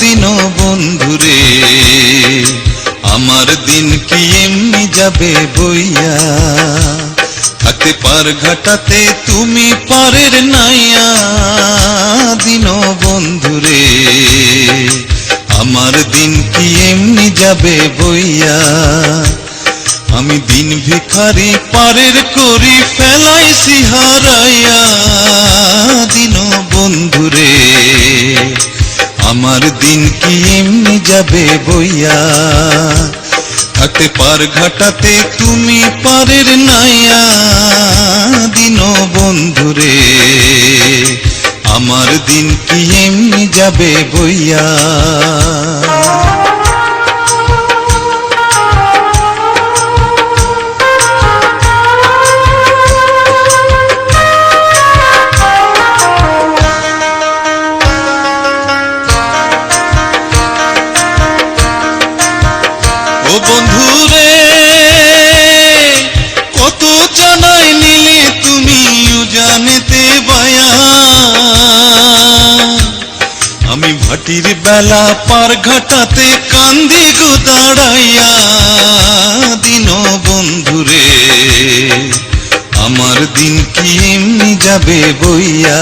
দিন বন্ধুরে, আমার দিন কি এমনি যাবে বইয়া? থাকতে পার ঘাটাতে তুমি পারের নাইয়া। দিন বন্ধুরে, আমার দিন কি এমনি যাবে বইয়া? আমি দিন ভিখারি পারের করি ফেলাইছি হারাইয়া। দিন বন্ধুরে আমার দিন কি এমনি যাবে বইয়া? হাতে পার ঘাটাতে তুমি পারের নাইয়া দিন বন্ধুরে আমার দিন কি এমনি যাবে বইয়া? ও বন্ধু রে কত জানাই নিলে তুমি জানেতে বায়া। আমি ভাটির বেলা পার ঘাটাতে কান্দি গো দাঁড়াইয়া। দিন বন্ধুরে, আমার দিন কি এমনি যাবে বইয়া?